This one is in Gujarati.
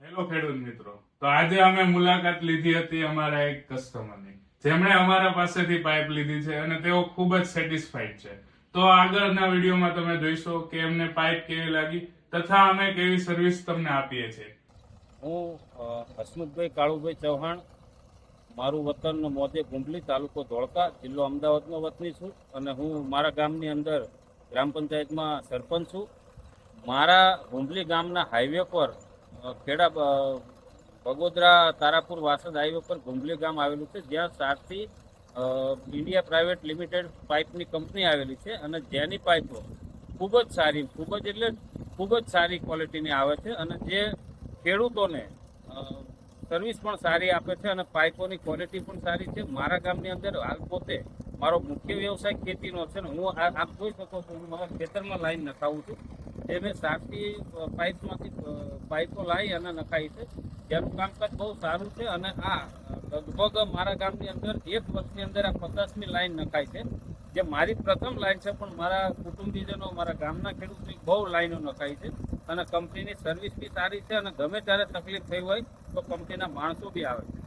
હેલો ખેડૂત મિત્રો. તો આજે અમે મુલાકાત લીધી હતી અમારા એક કસ્ટમરની જેમણે અમારા પાસેથી પાઇપ લીધી છે અને તેઓ ખૂબ જ સેટિસ્ફાઈડ છે. તો આગળના વિડીયોમાં તમે જોઈશો કે એમને પાઇપ કેવી લાગી તથા અમે કેવી સર્વિસ તમને આપીએ છીએ. હું હસમુખભાઈ કાળુભાઈ ચૌહાણ, મારું વતન મોદે ગુંબલી તાલુકો ધોળકા, જિલ્લો અમદાવાદનો વતની છું અને હું મારા ગામની અંદર ગ્રામ પંચાયતમાં સરપંચ છું. મારા ગુંબલી ગામના હાઈવે પર ખેડા બગોદરા તારાપુર, વાસદ હાઈવે પર ગુંગલી ગામ આવેલું છે. જ્યાં સારથી ઇન્ડિયા પ્રાઇવેટ લિમિટેડ પાઇપની કંપની આવેલી છે અને જેની પાઇપો ખૂબ જ સારી, ખૂબ જ એટલે ખૂબ જ સારી ક્વોલિટીની આવે છે અને જે ખેડૂતોને સર્વિસ પણ સારી આપે છે અને પાઇપોની ક્વોલિટી પણ સારી છે. મારા ગામની અંદર હાલ પોતે મારો મુખ્ય વ્યવસાય ખેતીનો છે ને, હું આપ જોઈ શકો છો, હું મારા ખેતરમાં લાઈન નખાવું છું. જે મેં સારથી પાઇપમાંથી પાઇપો લાવી અને નખાઈ છે. જેનું કામકાજ બહુ સારું છે અને આ લગભગ મારા ગામની અંદર એક વર્ષની અંદર આ પચાસમી લાઈન નખાય છે. જે મારી પ્રથમ લાઈન છે, પણ મારા કુટુંબીજનો, મારા ગામના ખેડૂતની બહુ લાઈનો નખાઈ છે અને કંપનીની સર્વિસ બી સારી છે અને ગમે ત્યારે તકલીફ થઈ હોય તો કંપનીના માણસો બી આવે છે.